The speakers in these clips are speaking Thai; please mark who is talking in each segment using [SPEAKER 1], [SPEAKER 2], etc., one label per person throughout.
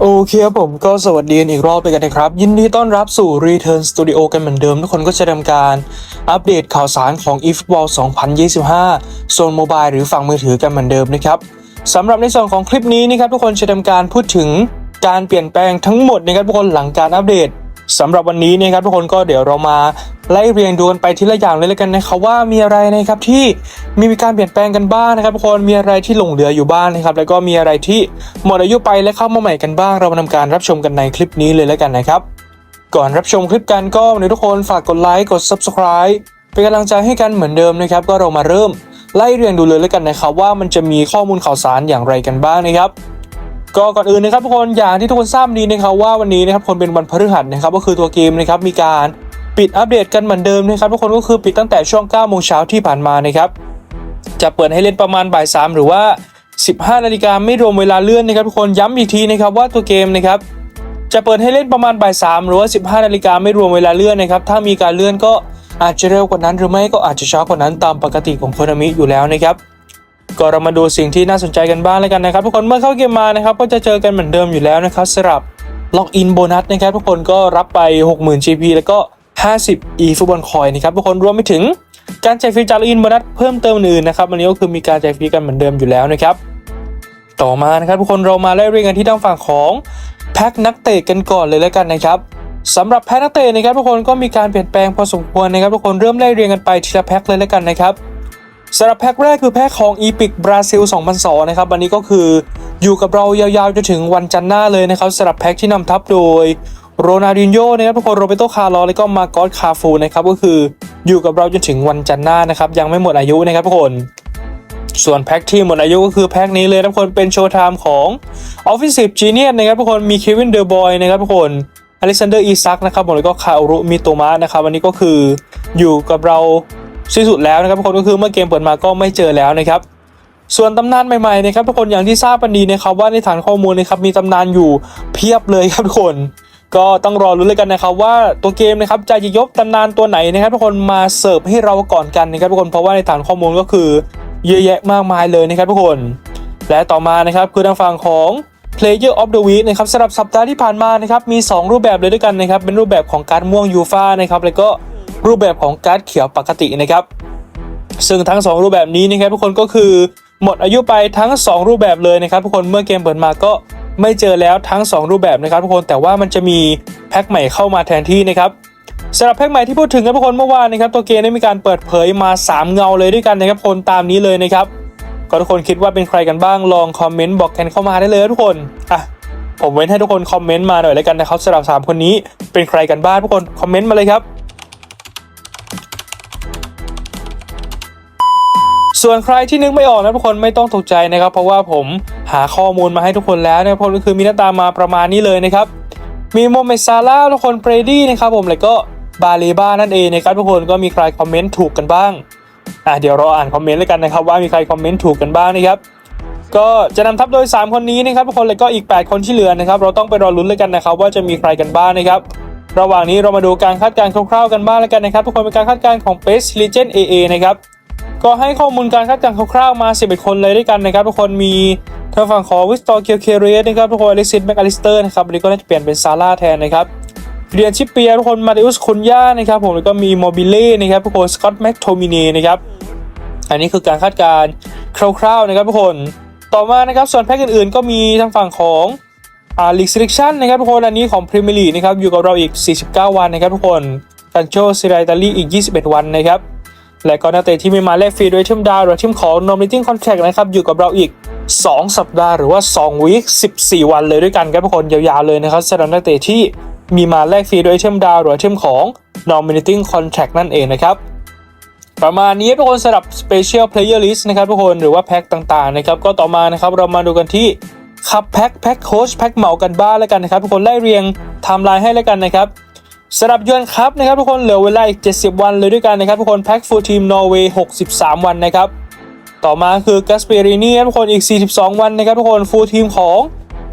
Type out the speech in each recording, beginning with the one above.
[SPEAKER 1] โอเคครับผมก็สวัสดีกันอีกรอบไปกันนะครับ ยินดีต้อนรับสู่ Return Studio กันเหมือนเดิม ทุกคนก็จะทำการอัปเดตข่าวสารของ eFootball 2025 โซนโมบายหรือฝั่งมือถือกันเหมือนเดิมนะครับสำหรับในส่วนของคลิปนี้นะครับทุกคนจะทำการพูดถึงการเปลี่ยนแปลงทั้งหมดนะครับทุกคนหลังการอัปเดตสำหรับวันนี้นะครับทุกคนก็เดี๋ยวเรามา ไล่เรียงดูกันไปทีละอย่างเลยแล้วกันนะครับว่ามีอะไรนะครับที่มีการเปลี่ยนแปลงกันบ้างนะครับทุกคนมีอะไรที่หลงเหลืออยู่บ้างนะครับ แล้วก็มีอะไรที่หมดอายุไปและเข้ามาใหม่กันบ้าง เรามาทำการรับชมกันในคลิปนี้เลยแล้วกันนะครับ ก่อนรับชมคลิปกันก็ในทุกคนฝากกดไลค์กด subscribe เป็นกำลังใจให้กันเหมือนเดิมนะครับ ก็เรามาเริ่มไล่เรียงดูเลยแล้วกันนะครับ ว่ามันจะมีข้อมูลข่าวสารอย่างไรกันบ้างนะครับก็ก่อนอื่นนะครับทุกคนอย่างที่ทุกคนทราบดีนะครับว่าวันนี้นะครับคนเป็นวันพฤหัสนะครับ ก็คือตัวเกมนะครับมีการ ปิดอัปเดตกันเหมือนเดิมนะครับทุกคนก็คือปิดตั้งแต่ช่วง9โมงเช้าที่ผ่านมานะครับจะเปิดให้เล่นประมาณบ่ายสามหรือว่า 15นาฬิกาไม่รวมเวลาเลื่อนนะครับทุกคนย้ำอีกทีนะครับว่าตัวเกมนะครับจะเปิดให้เล่นประมาณบ่ายสามหรือว่า 15นาฬิกาไม่รวมเวลาเลื่อนนะครับถ้ามีการเลื่อนก็อาจจะเร็วกว่านั้น หรือไม่ก็อาจจะช้ากว่านั้นตามปกติของโคนามิอยู่แล้วนะครับก็เรามาดูสิ่งที่น่าสนใจกันบ้างแล้วกันนะครับทุกคนเมื่อเข้าเกมมานะครับก็จะเจอกันเหมือนเดิมอยู่แล้วนะครับสำหรับล็อกอินโบนัสนะครับทุกคนก็รับไป 60,000 GP แล้วก็ 50 e ฟุตบอลคอยนะครับทุกคนรวมไปถึงการแจกฟรีจากอินโบนัสเพิ่มเติมอื่นๆนะครับวันนี้ก็คือมีการแจกฟรีกันเหมือนเดิมอยู่แล้วนะครับต่อมานะครับทุกคนเรามาไล่เรียงกันที่ทางฝั่งของแพ็คนักเตะกันก่อนเลยแล้วกันนะครับสำหรับแพ็คนักเตะนะครับทุกคนก็มีการเปลี่ยนแปลงพอสมควรนะครับทุกคนเริ่มไล่เรียงกันไปทีละแพ็คเลยแล้วกันนะครับสำหรับแพ็คแรกคือแพ็คของ e p i c บราซิล2002นะครับวันนี้ก็คืออยู่กับเรายาวๆจนถึงวันจันทร์หน้าเลยนะครับสำหรับแพ็คที่นำทัพโดย โรนัลดินโญ่นะครับทุกคนโรเบโตคาร์ลอแล้วก็มาโกสคาฟูนะครับก็คืออยู่กับเราจนถึงวันจันทร์หน้านะครับยังไม่หมดอายุนะครับทุกคนส่วนแพ็คที่หมดอายุก็คือแพ็คนี้เลยทุกคนเป็นโชว์ไทม์ของ Offensive Genius นะครับทุกคนมีเควินเดอร์บอยนะครับทุกคนอเล็กซานเดอร์อีซักนะครับผมแล้วก็คาอรุมิโตมะนะครับวันนี้ก็คืออยู่กับเราสิ้นสุดแล้วนะครับทุกคนก็คือเมื่อเกมเปิดมาก็ไม่เจอแล้วนะครับส่วนตำนานใหม่ๆนะครับทุกคนอย่างที่ทราบกันดีนะครับว่าในฐานข้อมูลนะครับมีตำนานอยู่เพียบเลยครับทุกคน ก็ต้องรอรุ้นเลยกันนะครับว่าตัวเกมนะครับจะหยิบยกตำนานตัวไหนนะครับทุกคนมาเสิร์ฟให้เราก่อนกันนะครับทุกคนเพราะว่าในฐานข้อมูลก็คือเยอะแยะมากมายเลยนะครับทุกคน และต่อมานะครับคือทางฝั่งของ Player of the Week นะครับสำหรับสัปดาห์ที่ผ่านมานะครับมี 2 รูปแบบเลยด้วยกันนะครับเป็นรูปแบบของการม่วงยูฟานะครับแล้วก็รูปแบบของการเขียวปกตินะครับซึ่งทั้ง 2 รูปแบบนี้นะครับทุกคนก็คือหมดอายุไปทั้ง 2 รูปแบบเลยนะครับทุกคนเมื่อเกมเปิดมาก็ ไม่เจอแล้วทั้ง 2 รูปแบบนะครับทุกคนแต่ว่ามันจะมีแพ็คใหม่เข้ามาแทนที่นะครับสำหรับแพ็คใหม่ที่พูดถึงครับทุกคนเมื่อวานนะครับตัวเกมได้มีการเปิดเผยมา 3 เงาเลยด้วยกันนะครับทุกคนตามนี้เลยนะครับก็ทุกคนคิดว่าเป็นใครกันบ้างลองคอมเมนต์บอกกันเข้ามาได้เลยทุกคนอะผมเว้นให้ทุกคนคอมเมนต์มาหน่อยแล้วกันนะครับสำหรับสามคนนี้เป็นใครกันบ้างทุกคนคอมเมนต์มาเลยครับ ส่วนใครที่นึกไม่ออกนะทุกคนไม่ต้องตกใจนะครับ เพราะว่าผมหาข้อมูลมาให้ทุกคนแล้วนะผมก็คือมีหน้าตามาประมาณนี้เลยนะครับ มีโมเมซาร่าทุกคนเบรดี้นะครับผมแล้วก็บาเลบ้านั่นเองนะครับทุกคนก็มีใครคอมเมนต์ถูกกันบ้างอะเดี๋ยวเราอ่านคอมเมนต์แล้วกันนะครับว่ามีใครคอมเมนต์ถูกกันบ้างนะครับก็จะนำทัพโดย 3 คนนี้นะครับทุกคนแล้วก็อีก 8 คนที่เหลือนะครับ เราต้องไปรอลุ้นเลยกันนะครับ ว่าจะมีใครกันบ้างนะครับ ระหว่างนี้เรามาดูการคาดการณ์คร่าวๆกันบ้างแล้วกันนะครับ ทุกคนเป็นการคาดการณ์ของ Best Legend AA นะครับ ก็ให้ข้อมูลการคาดการณ์คร่าวๆมา 11 คนเลยด้วยกันนะครับทุกคนมีทางฝั่งของวิสตอร์เคียวเคเรสนะครับทุกคนอล็กซิสแมคอลิสเตอร์นะครับวันนี้ก็น่าจะเปลี่ยนเป็นซาร่าแทนนะครับเรียนชิปเปียทุกคนมาริอุสคุนย่านะครับผมแล้วก็มีโมบิเล่นะครับทุกคนสกอตแม็กโทมินีนะครับอันนี้คือการคาดการณ์คร่าวๆนะครับทุกคนต่อมานะครับส่วนแพ็กอื่นๆ ก็มีทางฝั่งของอ่าลีกซิลิชันนะครับทุกคนอันนี้ของพรีเมียร์ลีกนะครับอยู่กับเราอีก 49 วันนะครับทุกคนกันโชซิไรตาลีอีก 21 วันนะครับ และก็นักเตะที่มีมาแลกฟรีโดยทีมดาวหรือทีมของ nominating contract นะครับอยู่กับเราอีก 2 สัปดาห์หรือว่า2วีค14 วันเลยด้วยกันครับทุกคนยาวๆเลยนะครับสำหรับนักเตะที่มีมาแลกฟรีโดยทีมดาวหรือทีมของ nominating contract นั่นเองนะครับ ประมาณนี้ทุกคนสำหรับ Special Player List นะครับทุกคนหรือว่าแพ็คต่างๆนะครับก็ต่อมานะครับเรามาดูกันที่คับแพ็คแพ็คโค้ชแพ็คเหมากันบ้างแล้วกันนะครับทุกคนไล่เรียงไทม์ไลน์ให้แล้วกันนะครับ สำหรับยวนครับนะครับทุกคนเหลือเวลาอีก 70 วันเลยด้วยกันนะครับทุกคนแพ็กฟูลทีมนอร์เวย์63 วันนะครับต่อมาคือกัสเปรินีทุกคนอีก 42 วันนะครับทุกคนฟูลทีมของ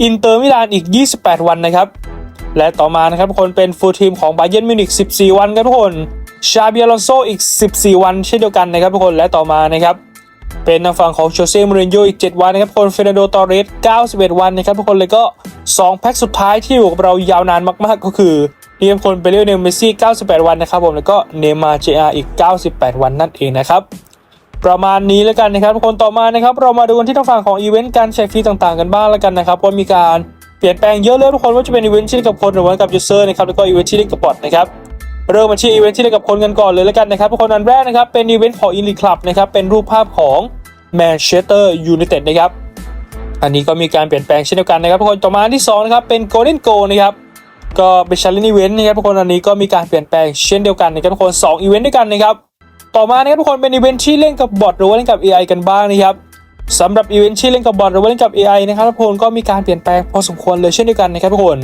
[SPEAKER 1] อินเตอร์มิลานอีก 28 วันนะครับและต่อมานะครับทุกคนเป็นฟูลทีมของบาเย r n นมิวนิก14 วันครับทุกคนชาบิอลอนโซอีก 14 วันเช่นเดียวกันนะครับทุกคนและต่อมานะครับเป็นทางฝั่งของโชเซ่มูรินโญ่อีก 7 วันนะครับทุกคนเฟรนโดตอเรส91 วันนะครับทุกคนเลยก็ 2 แพ็คสุดท้ายที่อยู่กับเรายาวนานมากๆก็คือ เนี่เป็นคนเปเรียลเนลเมซี่ 98 วันนะครับผมแล้วก็เนย์มาเจอาอีก 98 วันนั่นเองนะครับประมาณนี้แล้วกันนะครับทุกคนต่อมานะครับ เรามาดูกันที่ทางฝั่งของอีเวนต์การแจกฟรีต่างๆกันบ้างแล้วกันนะครับว่ามีการเปลี่ยนแปลงเยอะเลยทุกคนว่าจะเป็นอีเวนต์ที่เล่นกับคนหรือว่ากับยูเซอร์นะครับแล้วก็อีเวนต์ที่เล่นกับบอทนะครับเริ่มมาที่อีเวนต์ที่เล่นกับคนกันก่อนเลยแล้วกันนะครับทุกคนอันแรกนะครับเป็นอีเวนต์ของอินลีคลับนะครับเป็นรูปภาพของแมนเชสเตอร์ยูไนเต็ดนะครับอันนี้ก็มีการเปลี่ยนแปลงเช่นเดียวกันนะครับทุกคนต่อมาที่สองนะครับเป็นโกลเด้นโกนะครับ ก็เป็นชาเลนจ์อีเวนต์นะครับทุกคนอันนี้ก็มีการเปลี่ยนแปลงเช่นเดียวกันนะครับทุกคนสองอีเวนต์ด้วยกันนะครับต่อมานะครับทุกคนเป็นอีเวนท์ที่เล่นกับบอทหรือว่าเล่นกับ AI กันบ้างนะครับสำหรับอีเวนท์ที่เล่นกับบอทหรือว่าเล่นกับ AI นะครับทุกคนก็มีการเปลี่ยนแปลงพอสมควรเลยเช่นเดียวกันนะครับทุกคน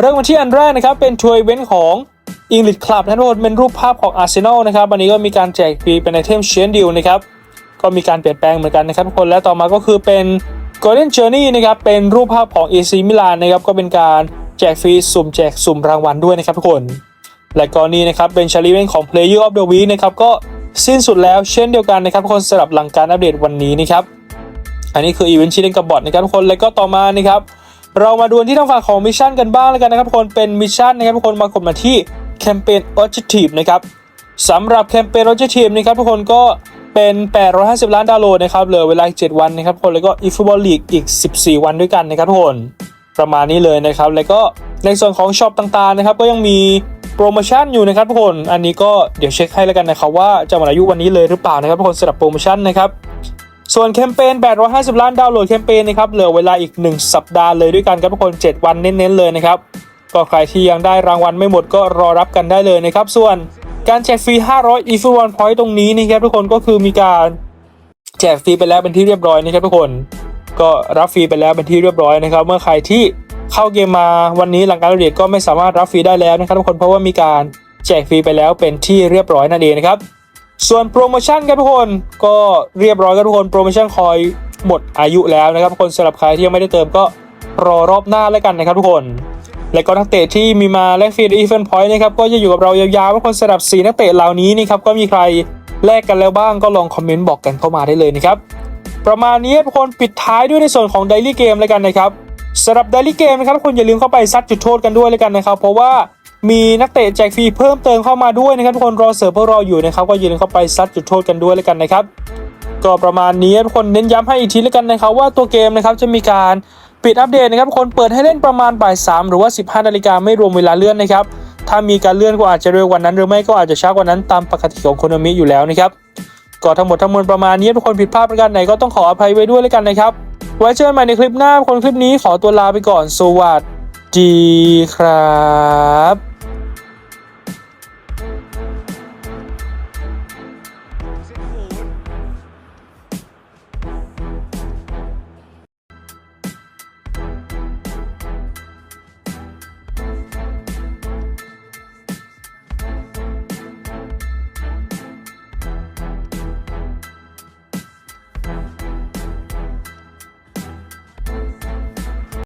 [SPEAKER 1] เริ่มมาที่อันแรกนะครับเป็นทัวร์อีเวนท์ของ English Club นะทุกคนเป็นรูปภาพของ Arsenal นะครับวันนี้ก็มีการแจกฟรีเป็นไอเทมเชนดิวนะครับก็มีการเปลี่ยนแปลงเหมือนกันนะครับทุกคนและต่อมาก็คือเป็น Golden Journey นะครับเป็นรูปภาพของ AC Milan นะครับก็เป็นการ จกฟรีสุ่มแจกสุ่มรางวัลด้วยนะครับทุกคน และก็นี้นะครับเป็นชาลีเวนของ Player of the Week นะครับก็สิ้นสุดแล้วเช่นเดียวกันนะครับทุกคนสำหรับหลังการอัปเดตวันนี้นะครับอันนี้คืออีเวนต์ที่เล่นกับบอทนะครับทุกคนและก็ต่อมานะครับเรามาดูที่ทางฝั่งของมิชชั่นกันบ้างแล้วกันนะครับทุกคนเป็นมิชชั่นนะครับทุกคนมากดมาที่แคมเปญ Objective นะครับสำหรับแคมเปญ Objective นะครับทุกคนก็เป็น 850 ล้านดาวน์โหลดนะครับเหลือเวลาอีก7วันนะครับทุกคนแล้วก็ eFootball League อีก 14 วันด้วยกันนะครับทุกคน ประมาณนี้เลยนะครับ แล้วก็ในส่วนของช็อปต่างๆนะครับก็ยังมีโปรโมชั่นอยู่นะครับทุกคน อันนี้ก็เดี๋ยวเช็คให้แล้วกันนะครับว่าจะหมดอายุวันนี้เลยหรือเปล่านะครับทุกคนสำหรับโปรโมชั่นนะครับส่วนแคมเปญ 850 ล้านดาวน์โหลดแคมเปญนะครับเหลือเวลาอีก 1 สัปดาห์เลยด้วยกันครับทุกคน 7 วันเน้นๆเลยนะครับก็ใครที่ยังได้รางวัลไม่หมดก็รอรับกันได้เลยนะครับ ส่วนการแจกฟรี 500 e f o n point ตรงนี้นะครับทุกคนก็คือมีการแจกฟรีไปแล้วเป็นที่เรียบร้อยนะครับทุกคน ก็รับฟรีไปแล้วเป็นที่เรียบร้อยนะครับ เมื่อใครที่เข้าเกมมาวันนี้หลังการอัปเดตก็ไม่สามารถรับฟรีได้แล้วนะครับทุกคนเพราะว่ามีการแจกฟรีไปแล้วเป็นที่เรียบร้อยนั่นเองนะครับส่วนโปรโมชั่นครับทุกคนก็เรียบร้อยครับทุกคนโปรโมชั่นคอยหมดอายุแล้วนะครับทุกคนสำหรับใครที่ยังไม่ได้เติมก็รอรอบหน้าแล้วกันนะครับทุกคน และก็นักเตะที่มีมาแลกฟรีอีเวนต์พอยต์นะครับก็จะอยู่กับเรายาวๆทุกคนสำหรับสีนักเตะเหล่านี้นี่ครับก็มีใครแลกกันแล้วบ้างก็ลองคอมเมนต์บอกกันเข้ามาได้เลยนะครับ ประมาณนี้ทุกคนปิดท้ายด้วยในส่วนของไดลี่เกมแล้วกันนะครับสำหรับไดลี่เกมนะครับทุกคนอย่าลืมเข้าไปซัดจุดโทษกันด้วยแล้วกันนะครับ เพราะว่ามีนักเตะแจกฟรีเพิ่มเติมเข้ามาด้วยนะครับทุกคนรอเสิร์ฟเพื่อรออยู่นะครับก็อย่าลืมเข้าไปซัดจุดโทษกันด้วยแล้วกันนะครับก็ประมาณนี้ทุกคนเน้นย้ำให้อีกทีแล้วกันนะครับว่าตัวเกมนะครับจะมีการปิดอัปเดตนะครับคนเปิดให้เล่นประมาณบ่ายสามหรือว่า 15นาฬิกาไม่รวมเวลาเลื่อนนะครับถ้ามีการเลื่อนก็อาจจะเร็วกว่านั้น หรือไม่ก็อาจจะช้ากว่านั้นตามปกติของโคโนมิอยู่แล้วนะครับ ก็ทั้งหมดทั้งมวลประมาณนี้ทุกคนผิดพลาดประการไหนก็ต้องขออภัยไว้ด้วยแล้วกันนะครับ ไว้เจอกันใหม่ในคลิปหน้าคนคลิปนี้ขอตัวลาไปก่อนสวัสดีครับ